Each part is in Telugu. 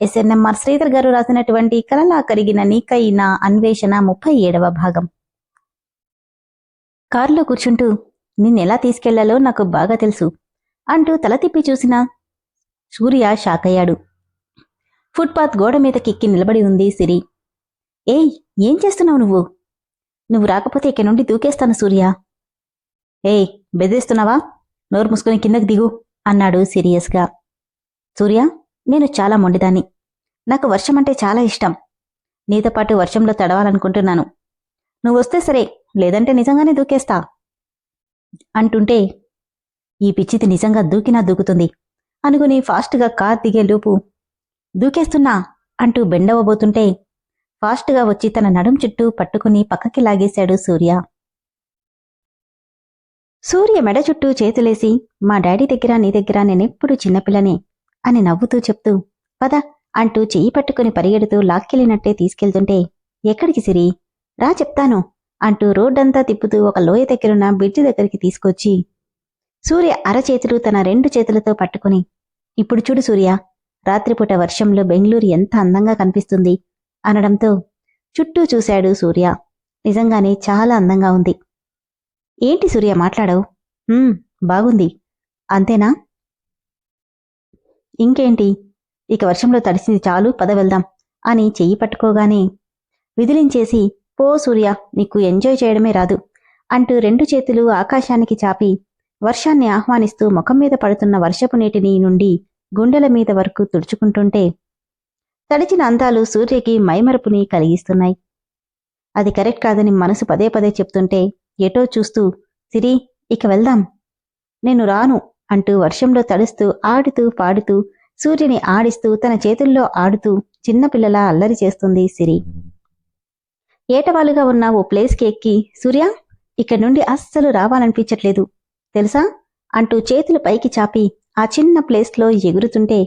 ఎస్ఎన్ఎంఆర్ శ్రీధర్ గారు రాసినటువంటి కలలా కరిగిన నీకైన అన్వేషణ ముప్పై ఏడవ భాగం. కారులో కూర్చుంటూ నిన్నెలా తీసుకెళ్ళాలో నాకు బాగా తెలుసు అంటూ తల తిప్పి చూసిన సూర్య షాక్ అయ్యాడు. ఫుట్పాత్ గోడ మీద కిక్కి నిలబడి ఉంది సిరి. ఏయ్ ఏం చేస్తున్నావు నువ్వు? నువ్వు రాకపోతే ఇక నుండి దూకేస్తాను సూర్య. ఏయ్ బెదిరిస్తున్నావా? నోరు మూసుకొని కిందకి దిగు అన్నాడు సీరియస్గా. సూర్య నేను చాలా మొండిదాన్ని. నాకు వర్షం అంటే చాలా ఇష్టం. నీతో పాటు వర్షంలో తడవాలనుకుంటున్నాను. నువ్వొస్తే సరే లేదంటే నిజంగానే దూకేస్తా. అంటుంటే ఈ పిచ్చిది నిజంగా దూకినా దూకుతుంది. అనుకుని ఫాస్ట్గా కార్ దిగే లోపు దూకేస్తున్నా అంటూ బెండవబోతుంటే ఫాస్ట్గా వచ్చి తన నడుం చుట్టూ పట్టుకుని పక్కకి లాగేశాడు సూర్య. సూర్య మెడ చుట్టూ చేతులేసి మా డాడీ దగ్గర నీ దగ్గర నేనెప్పుడు చిన్నపిల్లనే. అని నవ్వుతూ చెప్తూ పద అంటూ చెయ్యి పట్టుకుని పరిగెడుతూ లాక్కెళ్ళినట్టే తీసుకెళ్తుంటే ఎక్కడికి సిరి? రా చెప్తాను అంటూ రోడ్డంతా తిప్పుతూ ఒక లోయ దగ్గరున్న బ్రిడ్జి దగ్గరికి తీసుకొచ్చి సూర్య అరచేతులు తన రెండు చేతులతో పట్టుకుని ఇప్పుడు చూడు సూర్య రాత్రిపూట వర్షంలో బెంగళూరు ఎంత అందంగా కనిపిస్తుంది అనడంతో చుట్టూ చూశాడు సూర్య. నిజంగానే చాలా అందంగా ఉంది. ఏంటి సూర్య మాట్లాడవు? బాగుంది. అంతేనా? ఇంకేంటి? ఇక వర్షంలో తడిసింది చాలు పద వెళ్దాం అని చెయ్యి పట్టుకోగానే విదిలించేసి పో సూర్య నీకు ఎంజాయ్ చేయడమే రాదు అంటూ రెండు చేతులు ఆకాశానికి చాపి వర్షాన్ని ఆహ్వానిస్తూ ముఖం మీద పడుతున్న వర్షపు నీటిని నుండి గుండెల మీద వరకు తుడుచుకుంటుంటే తడిచిన అందాలు సూర్యకి మైమరపుని కలిగిస్తున్నాయి. అది కరెక్ట్ కాదని మనసు పదే పదే చెప్తుంటే ఎటో చూస్తూ సిరి ఇక వెళ్దాం. నేను రాను. అంటూ వర్షంలో తడుస్తూ ఆడుతూ పాడుతూ సూర్యుని ఆడిస్తూ తన చేతుల్లో ఆడుతూ చిన్నపిల్లలా అల్లరి చేస్తుంది సిరి. ఏటవాలుగా ఉన్న ఓ ప్లేస్కి ఎక్కి సూర్య ఇక్కడి నుండి అస్సలు రావాలనిపించట్లేదు. తెలుసా? అంటూ చేతులు పైకి చాపి ఆ చిన్న ప్లేస్లో ఎగురుతుంటే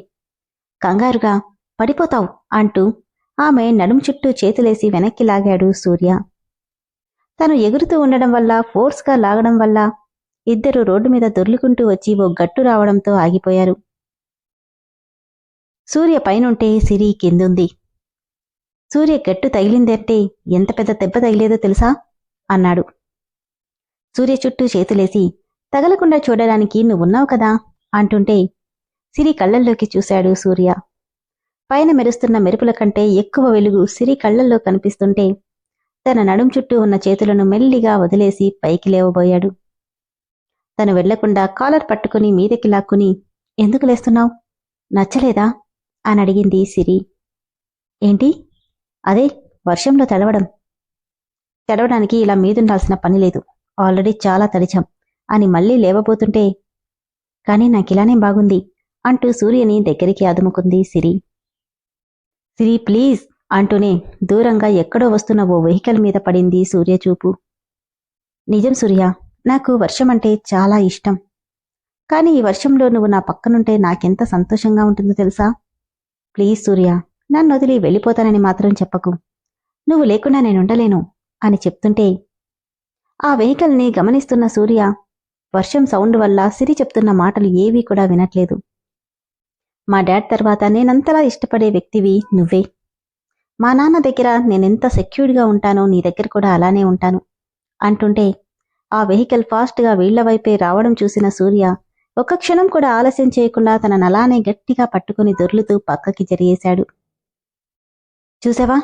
కంగారుగా పడిపోతావు అంటూ ఆమె నడుం చుట్టూ చేతులేసి వెనక్కి లాగాడు సూర్య. తను ఎగురుతూ ఉండడం వల్ల ఫోర్స్గా లాగడం వల్ల ఇద్దరు రోడ్డు మీద దొర్లుకుంటూ వచ్చి ఓ గట్టు రావడంతో ఆగిపోయారు. సూర్య పైనుంటే సిరి కిందుంది. సూర్య గట్టు తగిలిందంటే ఎంత పెద్ద దెబ్బ తగిలేదో తెలుసా? అన్నాడు. సూర్య చుట్టూ చేతులేసి తగలకుండా చూడడానికి నువ్వున్నావు కదా? అంటుంటే సిరి కళ్ళల్లోకి చూశాడు సూర్య. పైన మెరుస్తున్న మెరుపుల కంటే ఎక్కువ వెలుగు సిరి కళ్ళల్లో కనిపిస్తుంటే తన నడుం చుట్టూ ఉన్న చేతులను మెల్లిగా వదిలేసి పైకి లేవబోయాడు. తను వెళ్ళకుండా కాలర్ పట్టుకుని మీదకి లాక్కుని ఎందుకు లేస్తున్నావు? నచ్చలేదా? అని అడిగింది సిరి. ఏంటి? అదే వర్షంలో తడవడం తడవడానికి ఇలా మీదుండాల్సిన పని లేదు. ఆల్రెడీ చాలా తడిచాం. అని మళ్ళీ లేవబోతుంటే కానీ నాకిలానే బాగుంది అంటూ సూర్యని దగ్గరికి అదుముకుంది సిరి. సిరి ప్లీజ్ అంటూనే దూరంగా ఎక్కడో వస్తున్న ఓ వెహికల్ మీద పడింది సూర్య చూపు నిజం సూర్య నాకు వర్షం అంటే చాలా ఇష్టం. కానీ ఈ వర్షంలో నువ్వు నా పక్కనుంటే నాకెంత సంతోషంగా ఉంటుందో తెలుసా? ప్లీజ్ సూర్య నన్ను వదిలి వెళ్ళిపోతానని మాత్రం చెప్పకు. నువ్వు లేకుండా నేనుండలేను అని చెప్తుంటే ఆ వెహికల్ని గమనిస్తున్న సూర్య వర్షం సౌండ్ వల్ల సిరి చెప్తున్న మాటలు ఏవీ కూడా వినట్లేదు. మా డాడ్ తర్వాత నేనంతలా ఇష్టపడే వ్యక్తివి నువ్వే. మా నాన్న దగ్గర నేనెంత సెక్యూర్డ్గా ఉంటానో నీ దగ్గర కూడా అలానే ఉంటాను అంటుంటే ఆ వెహికల్ ఫాస్ట్గా వీళ్ళ వైపే రావడం చూసిన సూర్య ఒక్క క్షణం కూడా ఆలస్యం చేయకుండా తన నలానే గట్టిగా పట్టుకుని దొర్లుతూ పక్కకి జరిగేశాడు. చూసావా?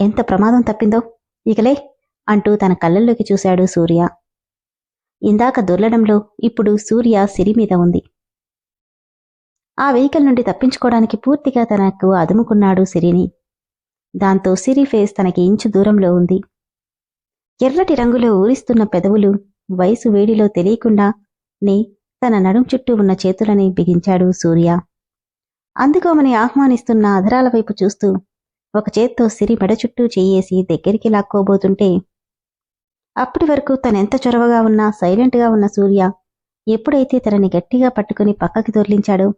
ఎంత ప్రమాదం తప్పిందో? ఇకలే! అంటూ తన కళ్ళల్లోకి చూశాడు సూర్య. ఇందాక దొర్లడంలో ఇప్పుడు సూర్య సిరి మీద ఉంది. ఆ వెహికల్ నుండి తప్పించుకోవడానికి పూర్తిగా తనకు అదుముకున్నాడు సిరిని. దాంతో సిరి ఫేస్ తనకి ఇంచు దూరంలో ఉంది. ఎర్రటి రంగులో ఊరిస్తున్న పెదవులు వయసు వేడిలో తెలియకుండా నే తన నడుం చుట్టూ ఉన్న చేతులని బిగించాడు సూర్య. అందుకోమని ఆహ్వానిస్తున్న అధరాల వైపు చూస్తూ ఒక చేత్తో సిరి మెడ చుట్టూ చెయ్యేసి దగ్గరికి లాక్కోబోతుంటే అప్పటి వరకు తనెంత చొరవగా ఉన్నా సైలెంట్గా ఉన్న సూర్య ఎప్పుడైతే తనని గట్టిగా పట్టుకుని పక్కకి దొర్లించాడో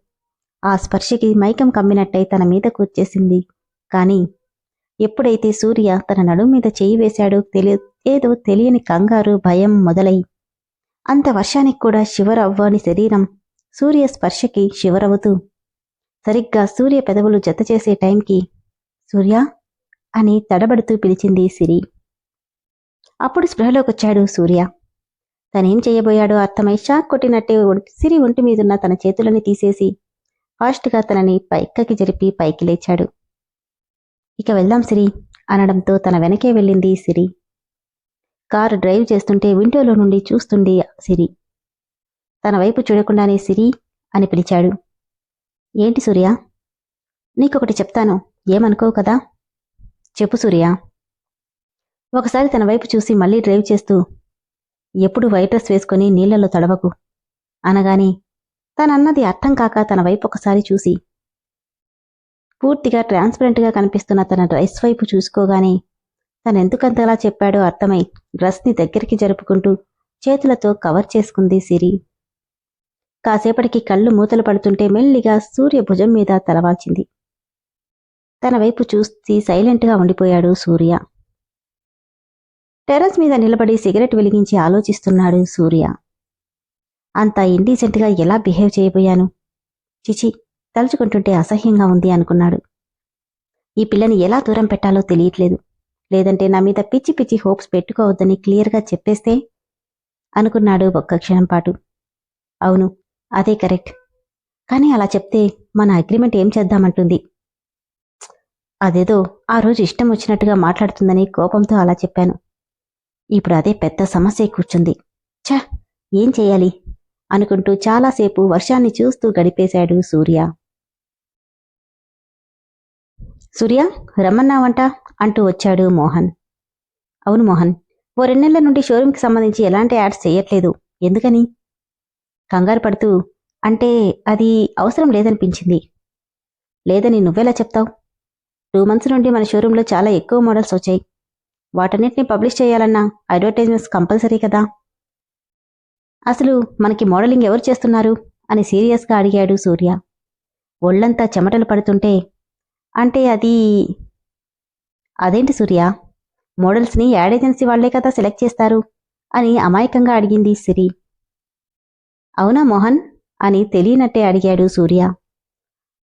ఆ స్పర్శకి మైకం కమ్మినట్టయి తన మీదకు వచ్చేసింది కాని ఎప్పుడైతే సూర్య తన నడుం మీద చేయి వేశాడో తెలియ ఏదో తెలియని కంగారు భయం మొదలై అంత వర్షానికి కూడా శివరవ్వని శరీరం సూర్య స్పర్శకి శివరవుతూ సరిగ్గా సూర్య పెదవులు జత చేసే టైంకి సూర్య అని తడబడుతూ పిలిచింది సిరి. అప్పుడు స్పృహలోకొచ్చాడు సూర్య. తనేం చేయబోయాడో అర్థమై షాక్ కొట్టినట్టే సిరి ఒంటి మీదున్న తన చేతులని తీసేసి ఫాస్ట్గా తనని పైక్కకి జరిపి పైకి లేచాడు. ఇక వెళ్దాం సిరి అనడంతో తన వెనకే వెళ్ళింది సిరి. కారు డ్రైవ్ చేస్తుంటే విండోలో నుండి చూస్తుంది సిరి. తన వైపు చూడకుండానే సిరి అని పిలిచాడు. ఏంటి సూర్య? నీకొకటి చెప్తాను. ఏమనుకోవు కదా? చెప్పు సూర్య. ఒకసారి తన వైపు చూసి మళ్ళీ డ్రైవ్ చేస్తూ ఎప్పుడు వైట్ డ్రెస్ వేసుకుని నీళ్ళలో తడవకు అనగానే తనన్నది అర్థం కాక తన వైపు ఒకసారి చూసి పూర్తిగా ట్రాన్స్పరెంట్గా కనిపిస్తున్న తన డ్రెస్ వైపు చూసుకోగానే తనెందుకంతలా చెప్పాడో అర్థమై డ్రెస్ని దగ్గరికి జరుపుకుంటూ చేతులతో కవర్ చేసుకుంది సిరి. కాసేపటికి కళ్ళు మూతలు పడుతుంటే మెల్లిగా సూర్య భుజం మీద తలవాల్చింది తన వైపు చూసి సైలెంట్గా ఉండిపోయాడు సూర్య. టెర్రస్ మీద నిలబడి సిగరెట్ వెలిగించి ఆలోచిస్తున్నాడు సూర్య. అంత ఇండీసెంట్గా ఎలా బిహేవ్ చేయబోయాను? చిచి తలుచుకుంటుంటే అసహ్యంగా ఉంది అనుకున్నాడు. ఈ పిల్లని ఎలా దూరం పెట్టాలో తెలియట్లేదు. లేదంటే నా మీద పిచ్చి పిచ్చి హోప్స్ పెట్టుకోవద్దని క్లియర్గా చెప్పేస్తే? అనుకున్నాడు ఒక్క క్షణం పాటు. అవును అదే కరెక్ట్. కానీ అలా చెప్తే మన అగ్రిమెంట్ ఏం చేద్దామంటుంది? అదేదో ఆ రోజు ఇష్టం వచ్చినట్టుగా మాట్లాడుతుందని కోపంతో అలా చెప్పాను. ఇప్పుడు అదే పెద్ద సమస్య కూర్చుంది. ఛ ఏం చేయాలి? అనుకుంటూ చాలాసేపు వర్షాన్ని చూస్తూ గడిపేశాడు సూర్య. సూర్య రమ్మన్నావంట అంటూ వచ్చాడు మోహన్. అవును మోహన్ ఓ రెండేళ్ళ నుండి షోరూమ్కి సంబంధించి ఎలాంటి యాడ్స్ చేయట్లేదు. ఎందుకని? కంగారు పడుతూ అంటే అది అవసరం లేదనిపించింది. లేదని నువ్వెలా చెప్తావు? టూ మంత్స్ నుండి మన షోరూంలో చాలా ఎక్కువ మోడల్స్ వచ్చాయి. వాటన్నిటిని పబ్లిష్ చేయాలన్నా అడ్వర్టైజ్మెంట్స్ కంపల్సరీ కదా? అసలు మనకి మోడలింగ్ ఎవరు చేస్తున్నారు? అని సీరియస్గా అడిగాడు సూర్య. ఒళ్ళంతా చెమటలు పడుతుంటే అంటే అది అదేంటి సూర్య? మోడల్స్ని యాడ్ ఏజెన్సీ వాళ్ళే కదా సెలెక్ట్ చేస్తారు? అని అమాయకంగా అడిగింది సిరి. అవునా మోహన్? అని తెలియనట్టే అడిగాడు సూర్య.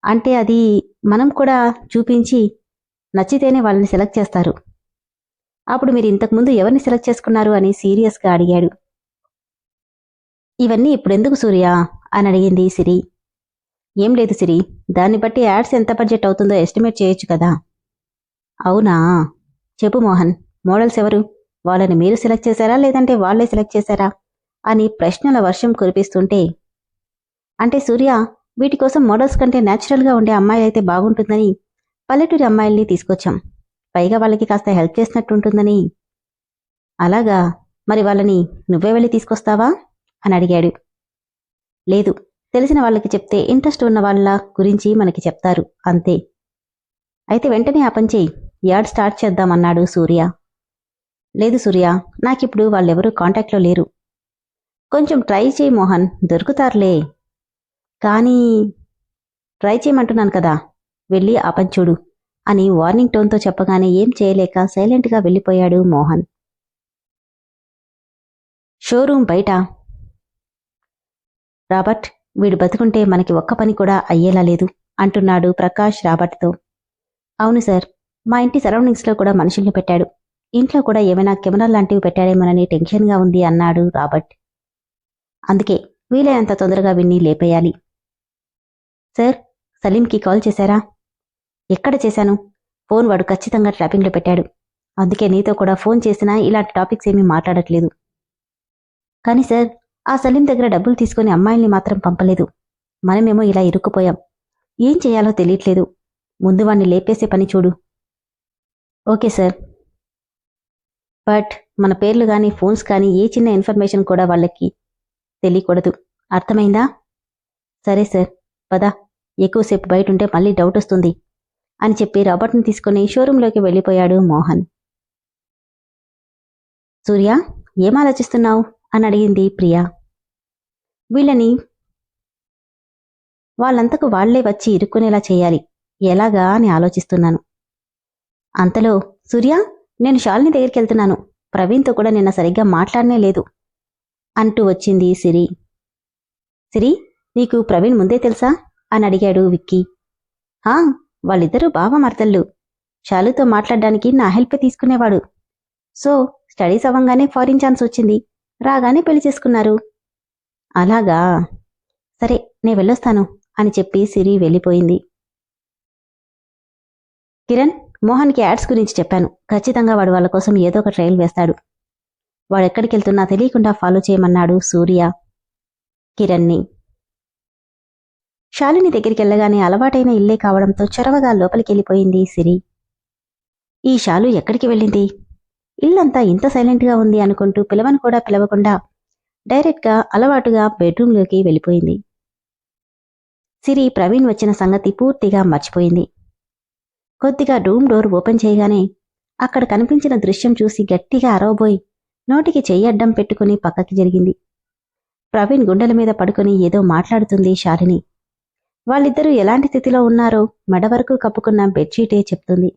అంటే అది మనం కూడా చూపించి నచ్చితేనే వాళ్ళని సెలెక్ట్ చేస్తారు. అప్పుడు మీరు ఇంతకుముందు ఎవరిని సెలెక్ట్ చేసుకున్నారు అని సీరియస్గా అడిగాడు. ఇవన్నీ ఇప్పుడెందుకు సూర్య? అని అడిగింది సిరి. ఏం లేదు సిరి. దాన్ని బట్టి యాడ్స్ ఎంత బడ్జెట్ అవుతుందో ఎస్టిమేట్ చేయొచ్చు కదా. అవునా? చెప్పు మోహన్ మోడల్స్ ఎవరు? వాళ్ళని మీరు సెలెక్ట్ చేశారా లేదంటే వాళ్ళే సెలెక్ట్ చేశారా? అని ప్రశ్నల వర్షం కురిపిస్తుంటే అంటే సూర్య వీటి కోసం మోడల్స్ కంటే న్యాచురల్గా ఉండే అమ్మాయి అయితే బాగుంటుందని పల్లెటూరి అమ్మాయిల్ని తీసుకొచ్చాం. పైగా వాళ్ళకి కాస్త హెల్ప్ చేసినట్టుంటుందని. అలాగా? మరి వాళ్ళని నువ్వే వెళ్ళి తీసుకొస్తావా? అని అడిగాడు. లేదు తెలిసిన వాళ్ళకి చెప్తే ఇంట్రెస్ట్ ఉన్న వాళ్ళ గురించి మనకి చెప్తారు. అంతే. అయితే వెంటనే ఆ పని యాడ్ స్టార్ట్ చేద్దామన్నాడు సూర్య. లేదు సూర్య నాకిప్పుడు వాళ్ళెవరూ కాంటాక్ట్లో లేరు. కొంచెం ట్రై చేయి మోహన్ దొరుకుతారులే. కానీ ట్రై చేయమంటున్నాను కదా వెళ్ళి ఆ పని చూడు అని వార్నింగ్ టోన్తో చెప్పగానే ఏం చేయలేక సైలెంట్గా వెళ్ళిపోయాడు మోహన్. షోరూం బయట. రాబర్ట్ వీడు బతుకుంటే మనకి ఒక్క పని కూడా అయ్యేలా లేదు అంటున్నాడు ప్రకాష్ రాబర్ట్తో. అవును సార్ మా ఇంటి సరౌండింగ్స్లో కూడా మనుషుల్ని పెట్టాడు. ఇంట్లో కూడా ఏమైనా కెమెరా లాంటివి పెట్టాడేమోనని టెన్షన్గా ఉంది అన్నాడు రాబర్ట్. అందుకే వీలైనంత తొందరగా విన్ని లేపేయాలి. సార్ సలీంకి కాల్ చేశారా? ఎక్కడ చేశాను? ఫోన్ వాడు ఖచ్చితంగా ట్రాపింగ్లో పెట్టాడు. అందుకే నీతో కూడా ఫోన్ చేసినా ఇలాంటి టాపిక్స్ ఏమీ మాట్లాడట్లేదు. కానీ సార్ ఆ సలీం దగ్గర డబ్బులు తీసుకుని అమ్మాయిల్ని మాత్రం పంపలేదు. మనమేమో ఇలా ఇరుక్కుపోయాం. ఏం చేయాలో తెలియట్లేదు. ముందు వాణ్ణి లేపేసే పని చూడు. Okay sir. బట్ మన పేర్లు కానీ ఫోన్స్ కానీ ఏ చిన్న ఇన్ఫర్మేషన్ కూడా వాళ్ళకి తెలియకూడదు. అర్థమైందా? సరే సార్. పదా. ఎక్కువసేపు బయట ఉంటే మళ్ళీ డౌట్ వస్తుంది అని చెప్పి రాబర్ట్ని తీసుకుని షోరూంలోకి వెళ్ళిపోయాడు మోహన్. సూర్య ఏం ఆలోచిస్తున్నావు? అని అడిగింది ప్రియా. వీళ్ళని వాళ్ళంతకు వాళ్ళే వచ్చి ఇరుక్కునేలా చేయాలి. ఎలాగా అని ఆలోచిస్తున్నాను. అంతలో సూర్య నేను శాలిని దగ్గరికి వెళ్తున్నాను ప్రవీణ్తో కూడా నిన్న సరిగ్గా మాట్లాడనే లేదు అంటూ వచ్చింది సిరి. సిరి నీకు ప్రవీణ్ ముందే తెలుసా? అని అడిగాడు విక్కీ. హా వాళ్ళిద్దరూ బావమర్తళ్ళు శాలుతో మాట్లాడడానికి నా హెల్ప్ తీసుకునేవాడు. సో స్టడీస్ అవ్వంగానే ఫారిన్ ఛాన్స్ వచ్చింది. రాగానే పెళ్ళి చేసుకున్నారు. అలాగా? సరే నే వెళ్ళొస్తాను అని చెప్పి సిరి వెళ్ళిపోయింది. కిరణ్ మోహన్కి యాడ్స్ గురించి చెప్పాను. ఖచ్చితంగా వాడు వాళ్ళ కోసం ఏదో ఒక ట్రయల్ వేస్తాడు. వాడు ఎక్కడికి వెళ్తున్నా తెలియకుండా ఫాలో చేయమన్నాడు సూర్య. కిరణ్ని. శాలిని దగ్గరికి వెళ్ళగానే అలవాటైన ఇల్లే కావడంతో చొరవగా లోపలికి వెళ్ళిపోయింది సిరి. ఈ శాలు ఎక్కడికి వెళ్ళింది? ఇల్లంతా ఇంత సైలెంట్గా ఉంది అనుకుంటూ పిలవను కూడా పిలవకుండా డైరెక్ట్గా అలవాటుగా బెడ్రూమ్లోకి వెళ్ళిపోయింది. సిరి ప్రవీణ్ వచ్చిన సంగతి పూర్తిగా మర్చిపోయింది. కొద్దిగా రూమ్ డోర్ ఓపెన్ చేయగానే అక్కడ కనిపించిన దృశ్యం చూసి గట్టిగా అరవబోయి నోటికి చెయ్యడ్డం పెట్టుకుని పక్కకి జరిగింది. ప్రవీణ్ గుండెల మీద పడుకుని ఏదో మాట్లాడుతుంది శాలిని. వాళ్ళిద్దరూ ఎలాంటి స్థితిలో ఉన్నారో మెడ వరకు కప్పుకున్న బెడ్షీటే చెప్తుంది.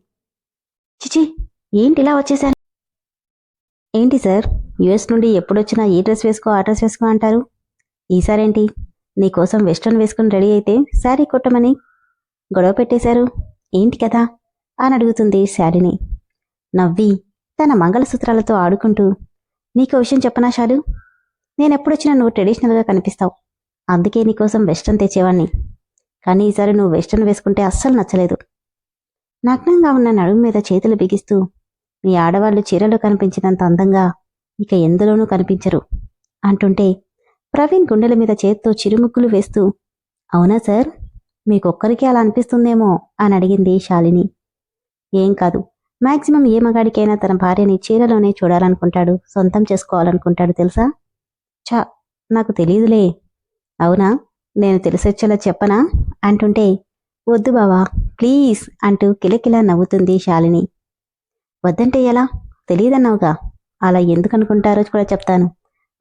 చిచి ఏంటిలా వచ్చేసాను ఏంటి సార్? యుఎస్ నుండి ఎప్పుడొచ్చినా ఈ డ్రెస్ వేసుకో ఆ డ్రెస్ వేసుకో అంటారు? ఈసారేంటి? నీకోసం వెస్ట్రన్ వేసుకుని రెడీ అయితే శారీ కొట్టమని గొడవ పెట్టేశారు? ఏంటి కదా అని అడుగుతుంది శారీని. నవ్వి తన మంగళసూత్రాలతో ఆడుకుంటూ నీకు విషయం చెప్పనా శాలు? నేనెప్పుడొచ్చినా నువ్వు ట్రెడిషనల్గా కనిపిస్తావు. అందుకే నీకోసం వెస్ట్రన్ తెచ్చేవాణ్ణి. కానీ ఈసారి నువ్వు వెస్ట్రన్ వేసుకుంటే అస్సలు నచ్చలేదు. నగ్నంగా ఉన్న నడుము మీద చేతులు బిగిస్తూ మీ ఆడవాళ్ళు చీరలో కనిపించినంత అందంగా ఇక ఎందులోనూ కనిపించరు అంటుంటే ప్రవీణ్ గుండెల మీద చేత్తో చిరుముక్కులు వేస్తూ అవునా సార్? మీకొక్కరికి అలా అనిపిస్తుందేమో అని అడిగింది శాలిని. ఏం కాదు. మాక్సిమం ఏ మగాడికైనా తన భార్యని చీరలోనే చూడాలనుకుంటాడు సొంతం చేసుకోవాలనుకుంటాడు తెలుసా? చా నాకు తెలియదులే అవునా? నేను తెలిసొచ్చేలా చెప్పనా? అంటుంటే వద్దు బావా ప్లీజ్ అంటూ కిలకిలా నవ్వుతుంది శాలిని. వద్దంటే ఎలా? తెలియదన్నావుగా అలా ఎందుకు అనుకుంటారో కూడా చెప్తాను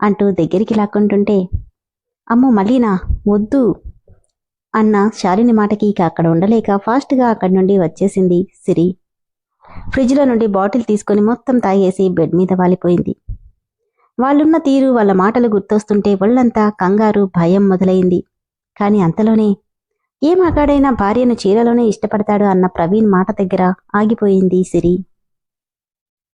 అంటూ దగ్గరికి లాక్కుంటుంటే అమ్మో మళ్ళీనా వద్దు అన్న శాలిని మాటకి ఇక అక్కడ ఉండలేక ఫాస్ట్గా అక్కడి నుండి వచ్చేసింది సిరి. ఫ్రిడ్జ్లో నుండి బాటిల్ తీసుకుని మొత్తం తాగేసి బెడ్ మీద వాలిపోయింది. వాళ్ళున్న తీరు వాళ్ళ మాటలు గుర్తొస్తుంటే ఒళ్ళంతా కంగారు భయం మొదలైంది. కాని అంతలోనే ఏ మగాడైనా భార్యను చీరలోనే ఇష్టపడతాడు అన్న ప్రవీణ్ మాట దగ్గర ఆగిపోయింది సిరి.